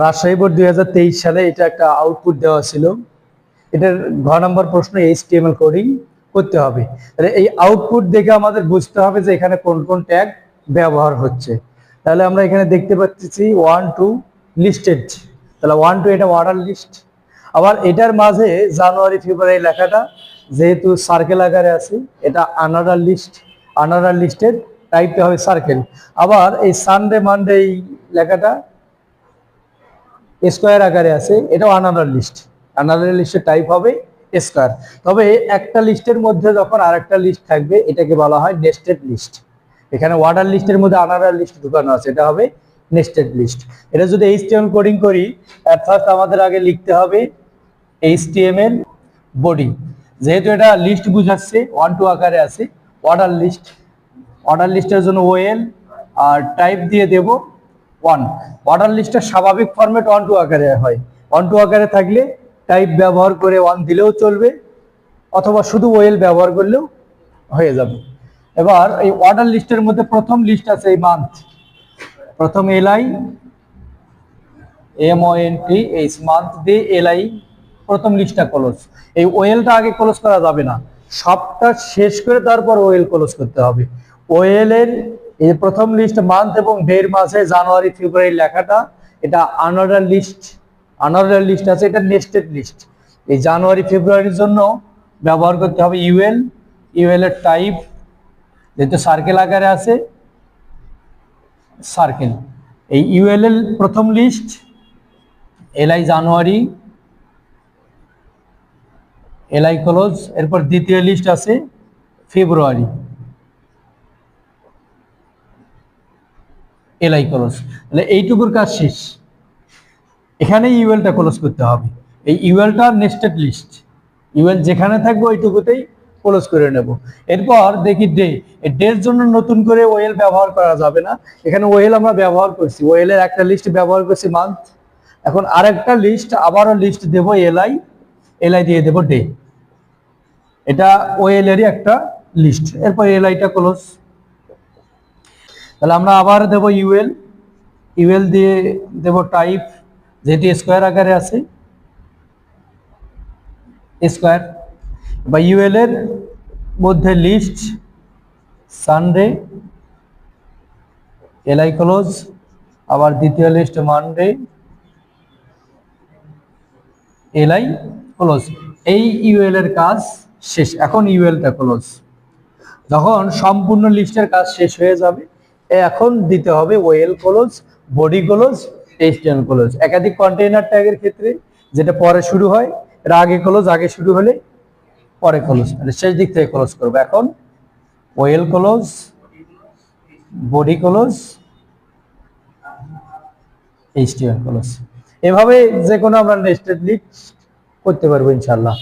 Rajshahi board দুই হাজার তেইশ সালে এটা একটা আউটপুট দেওয়া ছিল। এটার ঘ নম্বর প্রশ্ন এইচ এইচটিএমএল কোডিং করতে হবে। তাহলে এই আউটপুট দেখে আমাদের বুঝতে হবে যে এখানে কোন কোন ট্যাগ ব্যবহার হচ্ছে। তাহলে আমরা এখানে দেখতে পাচ্ছি ওয়ান টু লিস্টেড তাহলে ওয়ান টু এটা অর্ডার লিস্ট আবার এটার মাঝে জানুয়ারি, ফেব্রুয়ারি লেখাটা যেহেতু সার্কেল আকারে আছে, এটা আনারার লিস্ট আনারার লিস্টের টাইপটা হবে সার্কেল আবার এই সানডে মানডে এই লেখাটা স্কোয়ার আকারে আছে, এটাও আনাদার লিস্ট আনাদার লিস্টের টাইপ হবে স্কোয়ার। তবে একটা লিস্টের মধ্যে যখন আরেকটা লিস্ট থাকবে, এটাকে বলা হয় নেস্টেড লিস্ট এখানে ওয়ার্ডার লিস্টের মধ্যে আনাদার লিস্ট ঢুকানো আছে, এটা হবে নেস্টেড লিস্ট এটা যদি এইচটিএমএল কোডিং করি অ্যাট ফার্স্ট আমাদের আগে লিখতে হবে এইচটিএমএল বডি যেহেতু এটা লিস্ট বুঝাচ্ছে ওয়ান টু আকারে আছে অর্ডার লিস্ট অর্ডার লিস্টের জন্য ওএল আর টাইপ দিয়ে দেব ওয়ান অর্ডার লিস্টের স্বাভাবিক ফরম্যাট ওয়ান টু আকারে হয়। ওয়ান টু আকারে থাকলে টাইপ ব্যবহার করে ওয়ান দিলেও চলবে, অথবা শুধু ওয়েল ব্যবহার করলেও হয়ে যাবে। এবার এই অর্ডার লিস্টের মধ্যে প্রথম লিস্ট আছে এই মান্থ প্রথম LI M O N T H month দিয়ে এলআই প্রথম লিস্টটা ক্লোজ এই ওয়েলটা আগে ক্লোজ করা যাবে না। সবটা শেষ করে তারপর ওয়েল ক্লোজ করতে হবে। ওয়েলের এই যে প্রথম লিস্ট মান্থ এবং ডের মাসে জানুয়ারি ফেব্রুয়ারি লেখাটা, এটা আনার্ডার লিস্ট আনার্ডার লিস্ট আছে, এটা নেস্টেড লিস্ট এই জানুয়ারি ফেব্রুয়ারির জন্য ব্যবহার করতে হবে ইউএল ইউএল এর টাইপ যেহেতু সার্কেল আকারে আছে সার্কেল এই ইউএল এর প্রথম list LI January LI close এরপর দ্বিতীয় লিস্ট আছে ফেব্রুয়ারি এলআই ক্লোজ তাহলে এইটুকুর কাজ শেষ। এখানে ইউএলটা ক্লোজ করতে হবে। এই ইউএলটা নেস্টেড লিস্ট। ইউএল যেখানে থাকবে ওইটুকুতেই ক্লোজ করে নেব। এরপর দেখি ডে। ডের জন্য নতুন করে ওয়েল ব্যবহার করা যাবে না। এখানে ওয়েল আমরা ব্যবহার করছি। ওয়েলের একটা লিস্ট ব্যবহার করছি মান্থ। এখন আরেকটা লিস্ট, আবারও লিস্ট দেব এলআই। এলআই দিয়ে দেব ডে। এটা ওয়েলেরই একটা লিস্ট। এরপর এলআইটা ক্লোজ তাহলে আমরা আবার দেব ইউএল ইউএল দিয়ে দেব টাইপ যেটি স্কোয়ার আকারে আছে স্কোয়ার বা ইউএল এর মধ্যে লিস্ট সানডে এলআই ক্লোজ আবার দ্বিতীয় লিস্ট মানডে এলআই ক্লোজ এই ইউএল এর কাজ শেষ। এখন ইউএলটা ক্লোজ যখন সম্পূর্ণ লিস্টের কাজ শেষ হয়ে যাবে এখন দিতে হবে ওয়েল ক্লোজ বডি ক্লোজ টেস্টেন ক্লোজ একাধিক কন্টেইনার ট্যাগের ক্ষেত্রে যেটা পরে শুরু হয় এটা আগে ক্লোজ আগে শুরু হলে পরে ক্লোজ মানে শেষ দিক থেকে ক্লোজ করব। এখন UL close body close HTML close এভাবে যে কোনো আমরা নেস্টেড লিস্ট করতে পারব ইনশাল্লাহ